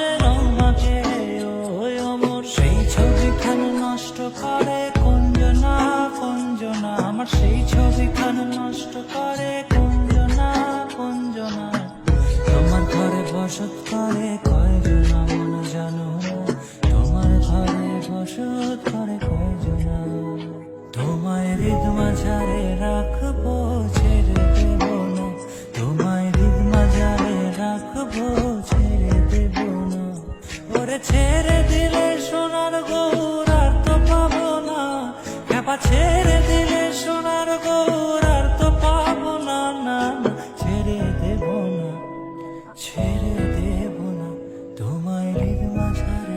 ভালোবাসে রমাকে ওই অমর। সেই ছবিখান নষ্ট করে কুঞ্জনা কুঞ্জনা। আমার সেই ছবিখান নষ্ট করে কুঞ্জনা কুঞ্জনা। তোমার ঘরে বসত করে কয়জন, মন জানো? তোমার ঘরে বসত করে কয়জন? তোমায় হৃদ মাঝারে রাখব, ছেড়ে দেব না। তোমায় হৃদ মাঝারে রাখব ছেড়ে দিলে সোনার গৌর আর তো পাবো না না ছেড়ে দেব না, ছেড়ে দেব না। তোমায় লিগ মাঝার